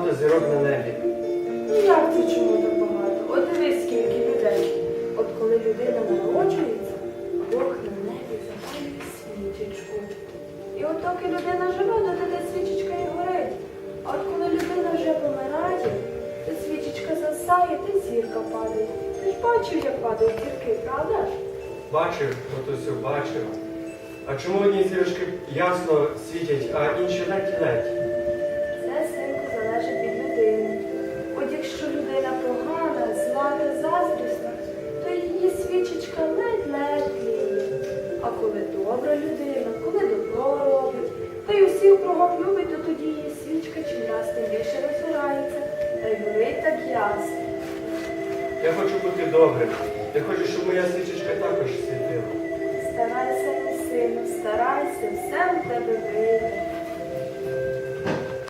багато зірок на небі? Ну як це чому так багато? От дивись, скільки людей. От коли людина народжується, Бог на небі запалює свічечку. І от доки людина живе, доти свічечка і горить. А от коли людина вже помирає, то свічечка засає, та зірка падає. Ти ж бачив, як падають зірки, правда ж? Бачив, матусю, бачив. А чому одні зірочки ясно світять, а інші ледь-ледь? Горить. Я хочу бути добрим. Я хочу, щоб моя свічечка також світила. Старайся, мій сину, старайся, все у тебе вийде.